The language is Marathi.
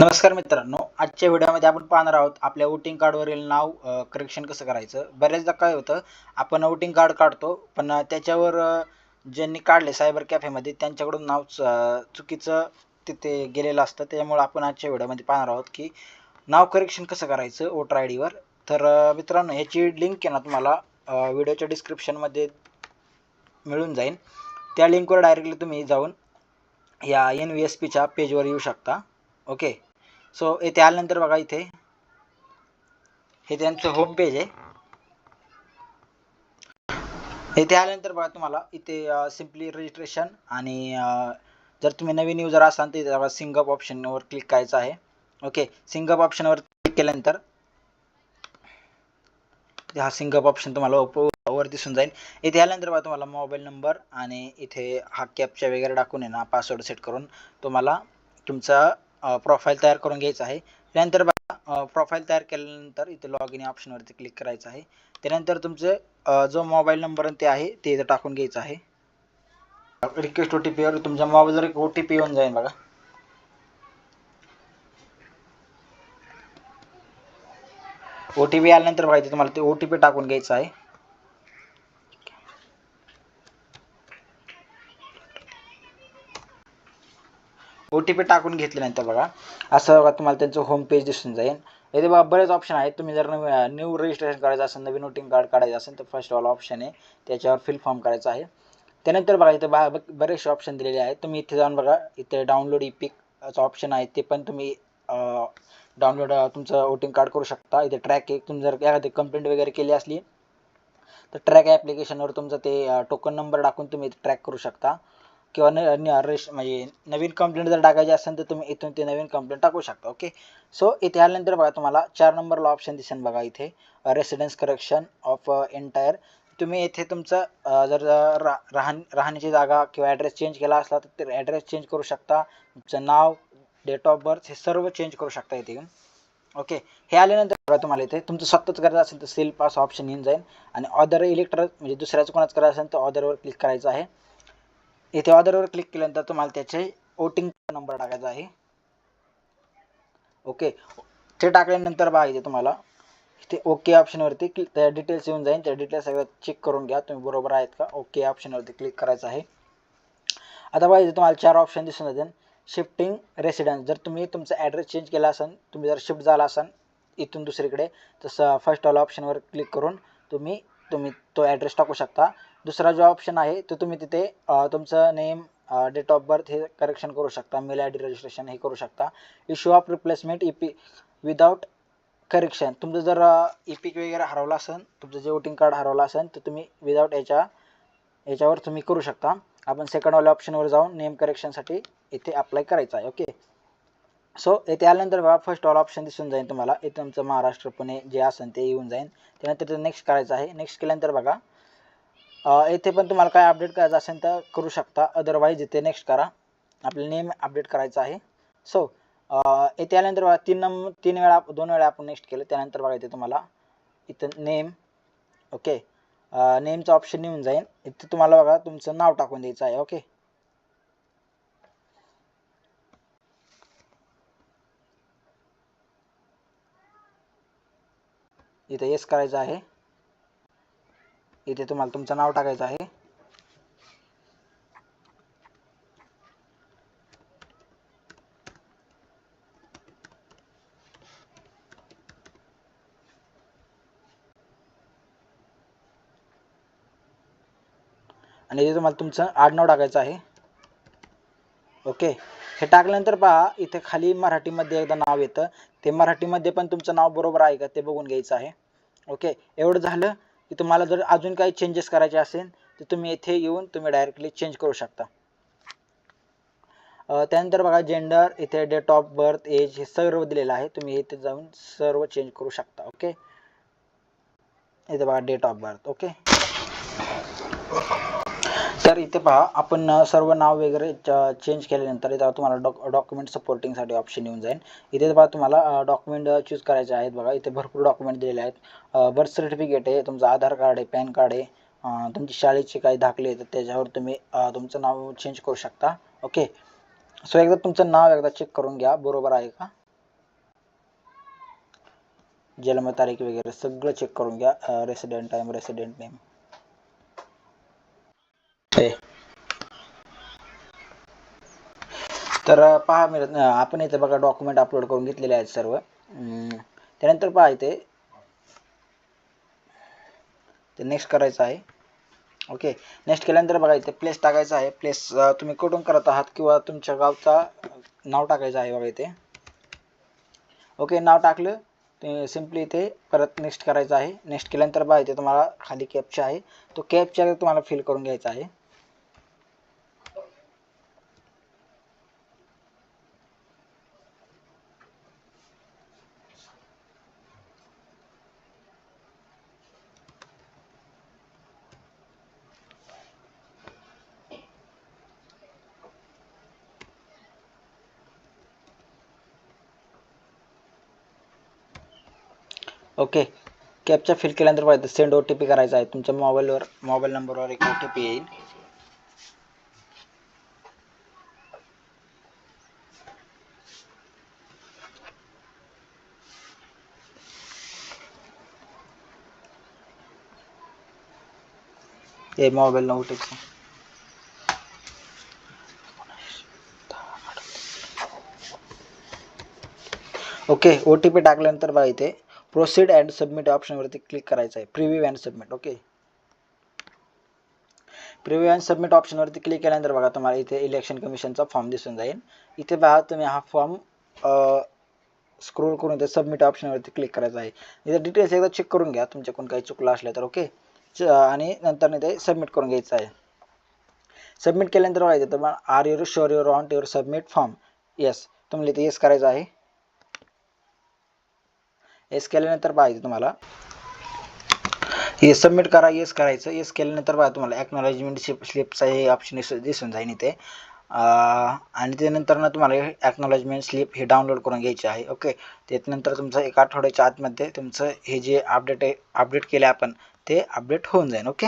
नमस्कार मित्रांनो आजच्या व्हिडिओमध्ये आपण पाहणार आहोत आपल्या वोटिंग कार्डवरील नाव करेक्शन कसं करायचं. बऱ्याचदा काय होतं आपण वोटिंग कार्ड काढतो पण त्याच्यावर ज्यांनी काढले सायबर कॅफेमध्ये त्यांच्याकडून नाव च- चुकीचं तिथे गेलेलं असतं. त्यामुळे आपण आजच्या व्हिडिओमध्ये पाहणार आहोत की नाव करेक्शन कसं करायचं वोटर आय डीवर तर मित्रांनो ह्याची लिंक आहे ना तुम्हाला व्हिडिओच्या डिस्क्रिप्शनमध्ये मिळून जाईल. त्या लिंकवर डायरेक्टली तुम्ही जाऊन या एन व्ही एस पीच्या पेजवर येऊ शकता. ओके सो इथे आल्यानंतर बघा इथे. हे त्यांचं होम पेज आहे. इथे आल्यानंतर बघा तुम्हाला इथे सिम्पली रजिस्ट्रेशन आणि जर तुम्ही नवीन युजर असाल तर इथे सिंगअप ऑप्शनवर क्लिक करायचं आहे. ओके सिंगअप ऑप्शनवर क्लिक केल्यानंतर हा सिंगअप ऑप्शन तुम्हाला वर दिसून जाईल. इथे आल्यानंतर बघा तुम्हाला मोबाईल नंबर आणि इथे हा कॅपचा वगैरे टाकून आहे ना पासवर्ड सेट करून तुम्हाला तुमचा प्रोफाईल तयार करून घ्यायचा आहे. त्यानंतर बघा प्रोफाईल तयार केल्यानंतर इथे लॉग इन ऑप्शनवरती क्लिक करायचं आहे. त्यानंतर तुमचे जो मोबाईल नंबर ते आहे ते इथं टाकून घ्यायचं आहे. रिक्वेस्ट ओ टी पीवर तुमच्या मोबाईलवर एक ओ टी पी येऊन जाईल बघा. ओ टी पी आल्यानंतर बघायचं तुम्हाला ते ओ टी पी टाकून घ्यायचं आहे. ओ टी पी टाकून घेतल्यानंतर बघा. असं बघा तुम्हाला त्यांचं होम पेज दिसून जाईल. इथे बघा बरेच ऑप्शन आहेत. तुम्ही जर नवीन न्यू रजिस्ट्रेशन करायचं असेल नवीन वोटिंग कार्ड काढायचं असेल तर फर्स्ट ऑल ऑप्शन आहे. त्याच्यावर फिल फॉर्म करायचा आहे. त्यानंतर बघा इथे बा बरेचसे ऑप्शन दिलेले आहेत. तुम्ही इथे जाऊन बघा इथे डाउनलोड इपिकचं ऑप्शन आहे. ते पण तुम्ही डाउनलोड तुमचं वोटिंग कार्ड करू शकता. इथे ट्रॅक एक तुम्ही जर एखादी कंप्लेंट वगैरे केली असली तर ट्रॅक ॲप्लिकेशनवर तुमचं ते टोकन नंबर टाकून तुम्ही ट्रॅक करू शकता. किंवा न न- रेश म्हणजे नवीन कंप्लेंट जर टाकायची असेल तर तुम्ही इथून ते नवीन कंप्लेंट टाकू शकता ओके सो इथे आल्यानंतर बघा तुम्हाला चार नंबरला ऑप्शन दिसेल बघा इथे. रेसिडेन्स करेक्शन ऑफ एंटायर तुम्ही इथे तुमचं जर रा राहण राहण्याची जागा किंवा ॲड्रेस चेंज केला असला तर ते ॲड्रेस चेंज करू शकता. तुमचं नाव डेट ऑफ बर्थ हे सर्व चेंज करू शकता इथे येऊन. ओके हे आल्यानंतर बघा तुम्हाला इथे तुमचं स्वतःच करायचं असेल तर सेल पास ऑप्शन येऊन जाईल. आणि ऑदर इलेक्ट्रॉ म्हणजे दुसऱ्याचं कोणाचं करायचं असेल तर ऑदरवर क्लिक करायचं आहे. इथे ऑर्डरवर क्लिक केल्यानंतर तुम्हाला त्याचे वोटिंग नंबर टाकायचा आहे. ओके ते टाकल्यानंतर बघा इथे तुम्हाला इथे ओके ऑप्शनवरती क्लिक त्या डिटेल्स येऊन जाईल. त्या डिटेल्स सगळ्या चेक करून घ्या. तुम्ही बरोबर आहेत का? ओके ऑप्शनवरती क्लिक करायचं आहे. आता बघा इथे तुम्हाला चार ऑप्शन दिसून जातील शिफ्टिंग रेसिडेन्स जर तुम्ही तुमचा ॲड्रेस चेंज केला असेल तुम्ही जर शिफ्ट झाला असाल इथून दुसरीकडे तसं फर्स्ट ऑल ऑप्शनवर क्लिक करून तुम्ही तुम्ही तो ॲड्रेस टाकू शकता. दुसरा जो ऑप्शन आहे तो तुम्ही तिथे तुमचं नेम डेट ऑफ बर्थ हे करेक्शन करू शकता मेल आय डी रजिस्ट्रेशन हे करू शकता. Issue of replacement E P without correction तुमचं जर ई पीक वगैरे हरवलं असेल तुमचं जे वोटिंग कार्ड हरवलं असेल तर तुम्ही विदाउट याच्या याच्यावर तुम्ही करू शकता. आपण सेकंडवाल्या ऑप्शनवर जाऊन नेम करेक्शनसाठी इथे अप्लाय करायचं आहे ओके सो येथे आल्यानंतर बघा फर्स्ट ऑल ऑप्शन दिसून जाईल तुम्हाला. इथे तुमचं महाराष्ट्र पुणे जे असेल ते येऊन जाईल त्यानंतर नेक्स्ट करायचं आहे. नेक्स्ट केल्यानंतर बघा येथे पण तुम्हाला काय अपडेट करायचं असेल तर करू शकता. अदरवाईज इथे नेक्स्ट करा. आपलं नेम अपडेट करायचं आहे. सो येथे आल्यानंतर बघा तीन नंबर तीन वेळा दोन वेळा आपण नेक्स्ट केलं. त्यानंतर बघा इथे तुम्हाला इथं नेम ओके नेमचं ऑप्शन येऊन जाईल. इथे तुम्हाला बघा तुमचं नाव टाकून द्यायचं आहे ओके इथे येस करायचं आहे. इथे तुम्हाला तुमचं नाव टाकायचं आहे. आणि इथे तुम्हाला तुमचं आडनाव टाकायचं आहे. ओके. हे टाकल्यानंतर पहा इथे खाली मराठीमध्ये एकदा नाव येतं. ते मराठीमध्ये पण तुमचं नाव बरोबर आहे का ते बघून घ्यायचं आहे. ओके. एवढं झालं. की तुम्हाला जर अजून काही चेंजेस करायचे असेल तर तुम्ही इथे येऊन तुम्ही डायरेक्टली चेंज करू शकता. त्यानंतर बघा जेंडर इथे डेट ऑफ बर्थ एज हे सर्व दिलेलं आहे. तुम्ही इथे जाऊन सर्व चेंज करू शकता ओके इथे बघा डेट ऑफ बर्थ ओके तर इथे पहा आपण सर्व नाव वगैरे चेंज केल्यानंतर इथं तुम्हाला डॉक डॉक्युमेंट सपोर्टिंगसाठी ऑप्शन येऊन जाईल. इथे पहा तुम्हाला डॉक्युमेंट चूज करायचे आहेत बघा. इथे भरपूर डॉक्युमेंट दिलेले आहेत. बर्थ सर्टिफिकेट आहे तुमचं आधार कार्ड आहे पॅन कार्ड आहे तुमची शाळेचे काही दाखले आहेत त्याच्यावर तुम्ही तुमचं नाव चेंज करू शकता. ओके सो एकदा तुमचं नाव एकदा चेक करून घ्या. बरोबर आहे का? जन्मतारीख वगैरे सगळं चेक करून घ्या. रेसिडेंट टाईम रेसिडेंट नेम तर पहा मी आपण इथे बघा डॉक्युमेंट अपलोड करून घेतलेले आहेत सर्व. त्यानंतर पहा इथे. ते नेक्स्ट करायचं आहे. ओके नेक्स्ट केल्यानंतर बघा इथे प्लेस टाकायचा आहे. प्लेस तुम्ही कुठून करत आहात किंवा तुमच्या गावचा नाव टाकायचं आहे बघा इथे. ओके नाव टाकलं. ते सिम्पली इथे परत नेक्स्ट करायचं आहे. नेक्स्ट केल्यानंतर बघा इथे तुम्हाला खाली कॅपचा आहे. तो कॅपच्या तुम्हाला फिल करून घ्यायचा आहे. ओके कॅपचा फिल इथे सेंड ओ टी पी करायचा आहे. तुमच्या मोबाईलवर मोबाईल नंबरवर एक ओ टी पी येईल. हे mobile O T okay O T P proceed and submit ऑप्शनवरती click करायचं आहे preview and submit okay preview and submit ऑप्शनवरती click केल्यानंतर बघा तुम्हाला इथे इलेक्शन कमिशनचा फॉर्म दिसून जाईल. इथे बघा तुम्ही हा फॉर्म स्क्रोल करून इथे सबमिट ऑप्शनवरती क्लिक करायचं आहे. इथे डिटेल्स एकदा चेक करून घ्या तुमच्याकडून काही चुकलं असलं तर ओके आणि नंतर इथे सबमिट करून घ्यायचं आहे. सबमिट केल्यानंतर बघा इथे तुम्हाला are your sure your on your submit form yes तुम्हाला इथे येस करायचं आहे. येस केल्यानंतर पाहायचं तुम्हाला. हे सबमिट करा येस करायचं. येस केल्यानंतर बघा तुम्हाला ॲक्नॉलॉजमेंट स्लिप स्लिपचा हे ऑप्शन दिसून जाईल इथे. आणि त्यानंतर ना तुम्हाला ॲक्नॉलेजमेंट स्लिप हे डाउनलोड करून घ्यायचे आहे ओके त्यानंतर तुमचं एक आठवड्याच्या आतमध्ये तुमचं हे जे अपडेट आहे अपडेट केलं आपण ते अपडेट होऊन जाईल ओके